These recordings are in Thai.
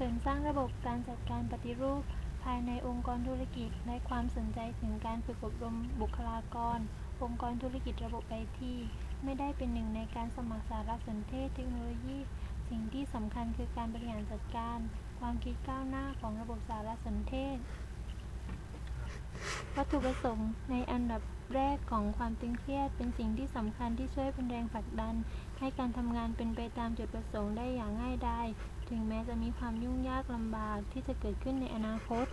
เสริมสร้างระบบการจัดการปฏิรูป ภายในองค์กรธุรกิจ และความสนใจถึงการฝึกอบรมบุคลากร องค์กรธุรกิจระบบไอทีไม่ได้เป็นหนึ่งในการสมัครสารสนเทศเทคโนโลยี สิ่งที่สำคัญคือการบริหารจัดการ ความคิดก้าวหน้าของระบบสารสนเทศ วัตถุประสงค์ในอันดับ แรกของความตึงเครียดเป็นสิ่งที่สำคัญที่ช่วยเป็นแรงผลักดัน ให้การทำงานเป็นไปตามจุดประสงค์ได้อย่างง่ายดายถึงแม้จะมีความยุ่งยากลำบากที่จะเกิดขึ้นในอนาคต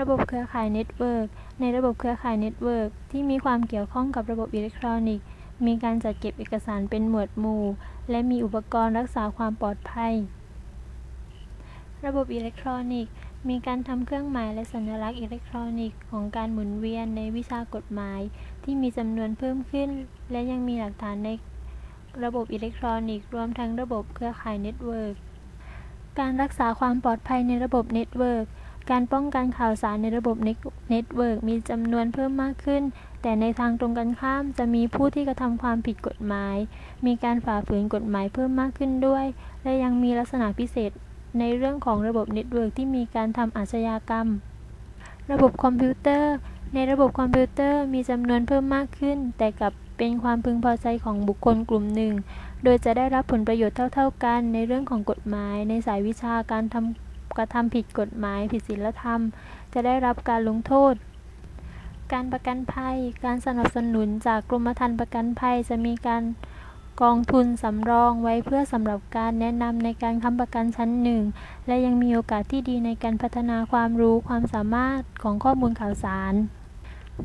ระบบเครือข่ายเน็ตเวิร์กในระบบเครือข่ายเน็ตเวิร์กที่มีความเกี่ยวข้องกับระบบอิเล็กทรอนิกส์ มีการจัดเก็บเอกสารเป็นหมวดหมู่ และมีอุปกรณ์รักษาความปลอดภัย ระบบอิเล็กทรอนิกส์ มีการทำเครื่องหมายและสัญลักษณ์อิเล็กทรอนิกส์ของการหมุนเวียนในวิชากฎหมาย ที่มีจำนวนเพิ่มขึ้น และยังมีหลักฐานในระบบอิเล็กทรอนิกส์รวมทั้งระบบเครือข่ายเน็ตเวิร์กการรักษาความปลอดภัยในระบบเน็ตเวิร์กการป้องกันข่าวสารในระบบเน็ตเวิร์กมีจำนวนเพิ่มมากขึ้น แต่ในทางตรงกันข้ามจะมีผู้ที่กระทำความผิดกฎหมาย มีการฝ่าฝืนกฎหมายเพิ่มมากขึ้นด้วย และยังมีลักษณะพิเศษ ในเรื่องของระบบเน็ตเวิร์กที่มีการทำอาชญากรรม ระบบคอมพิวเตอร์ ในระบบคอมพิวเตอร์มีจำนวนเพิ่มมากขึ้น แต่กับเป็นความพึงพอใจของบุคคลกลุ่มหนึ่ง โดยจะได้รับผลประโยชน์เท่า ๆ กัน ในเรื่องของกฎหมาย ในสายวิชาการทำกระทำผิดกฎหมาย ผิดศีลธรรม จะได้รับการลงโทษการประกันภัย การสนับสนุนจากกรมธรรม์ประกันภัยจะมีการ กองทุนสำรองไว้เพื่อสำหรับการแนะนำในการค้ำประกันชั้นหนึ่งและยังมีโอกาสที่ดีในการพัฒนาความรู้ความสามารถของข้อมูลข่าวสาร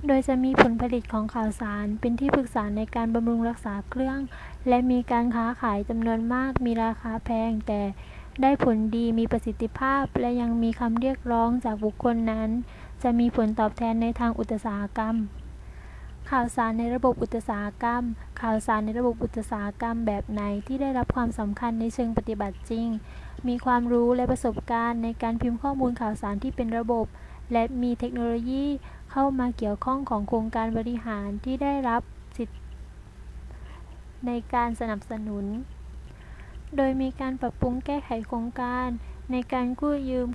โดยจะมีผลผลิตของข่าวสาร เป็นที่ปรึกษาในการบำรุงรักษาเครื่อง และมีการค้าขายจำนวนมาก มีราคาแพง แต่ได้ผลดีมีประสิทธิภาพ และยังมีคำเรียกร้องจากบุคคลนั้น จะมีผลตอบแทนในทางอุตสาหกรรม ข่าวสารในระบบอุตสาหกรรม ข่าวสารในระบบอุตสาหกรรมแบบไหนที่ได้รับความสำคัญในเชิงปฏิบัติจริง มีความรู้และประสบการณ์ในการพิมพ์ข้อมูลข่าวสารที่เป็นระบบ และมีเทคโนโลยีเข้ามาเกี่ยวข้องของโครงการบริหารที่ได้รับสิทธิ์ในการสนับสนุน โดยมีการปรับปรุงแก้ไขโครงการ ในการกู้ยืม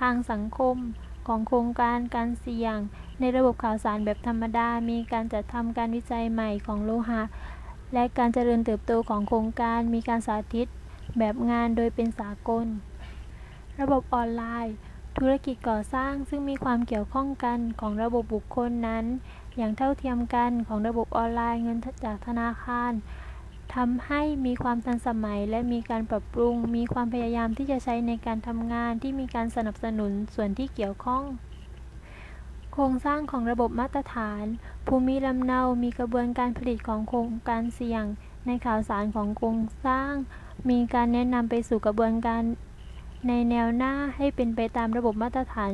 ทางสังคมของโครงการการเสี่ยง ในระบบข่าวสารแบบธรรมดา มีการจัดทำการวิจัยใหม่ของโลหะ และการเจริญเติบโตของโครงการ มีการสาธิตแบบงานโดยเป็นสากล ระบบออนไลน์ ธุรกิจก่อสร้างซึ่งมีความเกี่ยวข้องกันของระบบบุคคลนั้น อย่างเท่าเทียมกันของระบบออนไลน์เงินจากธนาคารทำให้มีความทันสมัยและมีการปรับปรุง มีความพยายามที่จะใช้ในการทำงานที่มีการสนับสนุนส่วนที่เกี่ยวข้อง โครงสร้างของระบบมาตรฐาน ภูมิลำเนา มีกระบวนการผลิตของโครงการเสี่ยง ในข่าวสารของโครงสร้าง มีการแนะนำไปสู่กระบวนการในแนวหน้าให้เป็นไปตามระบบมาตรฐาน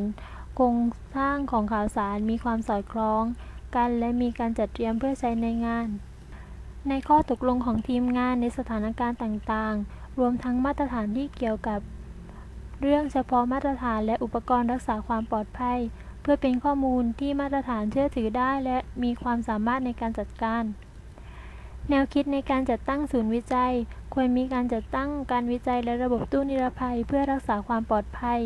โครงสร้างของข่าวสารมีความสอดคล้องกันและมีการจัดเตรียมเพื่อใช้ในงาน ในข้อตกลงของทีมงานในสถานการณ์ต่างๆ รวมทั้งมาตรฐานที่เกี่ยวกับ เรื่องเฉพาะมาตรฐานและอุปกรณ์รักษาความปลอดภัย เพื่อเป็นข้อมูลที่มาตรฐานเชื่อถือได้ และมีความสามารถในการจัดการ แนวคิดในการจัดตั้งศูนย์วิจัย ควรมีการจัดตั้งการวิจัยและระบบตู้นิรภัย เพื่อรักษาความปลอดภัย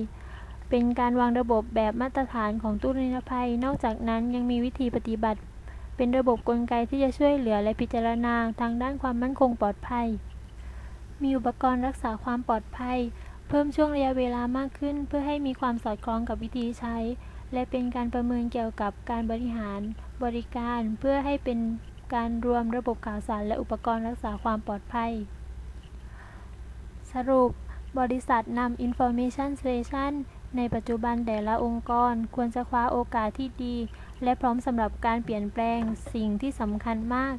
เป็นการวางระบบแบบมาตรฐานของตู้นิรภัย นอกจากนั้นยังมีวิธีปฏิบัติ เป็นระบบกลไกที่จะช่วยเหลือและพิจารณาทางด้านความมั่นคงปลอดภัย มีอุปกรณ์รักษาความปลอดภัย เพิ่มช่วงระยะเวลามากขึ้น เพื่อให้มีความสอดคล้องกับวิธีใช้ และเป็นการประเมินเกี่ยวกับการบริหารบริการเพื่อให้เป็นการรวมระบบข่าวสารและอุปกรณ์รักษาความปลอดภัย สรุป บริษัทนำ Information Station ในปัจจุบันแต่ละองค์กรควรจะคว้าโอกาสที่ดี และพร้อมสำหรับการเปลี่ยนแปลงสิ่งที่สำคัญมาก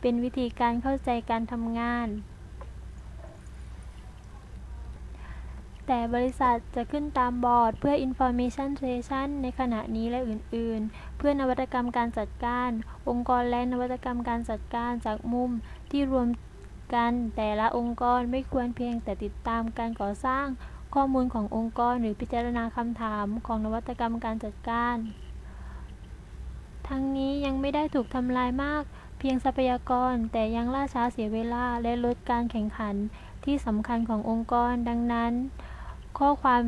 เป็นวิธีการเข้าใจการทำงาน แต่บริษัทจะขึ้นตามบอร์ดเพื่อ Information Station ในขณะนี้และอื่นๆ เพื่อนวัตกรรมการจัดการ องค์กรและนวัตกรรมการจัดการจากมุมที่รวมกันแต่ละองค์กรไม่ควรเพียงแต่ติดตามการก่อสร้างข้อมูลขององค์กรหรือพิจารณาคำถามของนวัตกรรมการจัดการ ทั้งนี้ยังไม่ได้ถูกทำลายมาก เพียงทรัพยากรแต่ยังล่าช้าเสียเวลาและลดการแข่งขันที่สำคัญขององค์กรดังนั้น ข้อความ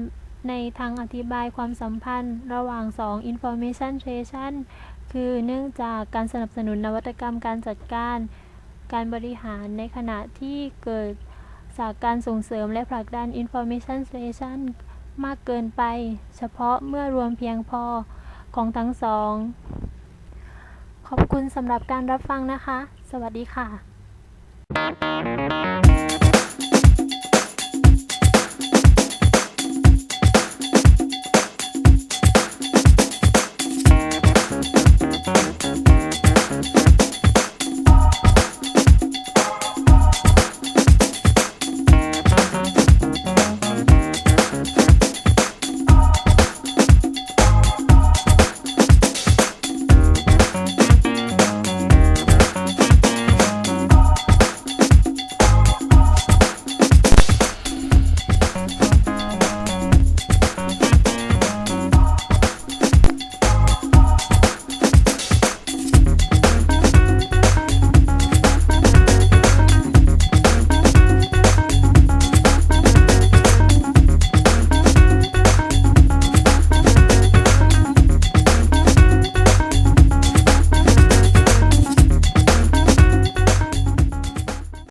ในทางอธิบายความสัมพันธ์ ระหว่างสอง Information Station คือเนื่องจากการสนับสนุนนวัตกรรมการจัดการ การบริหารในขณะที่เกิดจากการส่งเสริมและผลักดัน Information Station มากเกินไป เฉพาะเมื่อรวมเพียงพอของทั้งสอง ขอบคุณสำหรับการรับฟังนะคะ สวัสดีค่ะ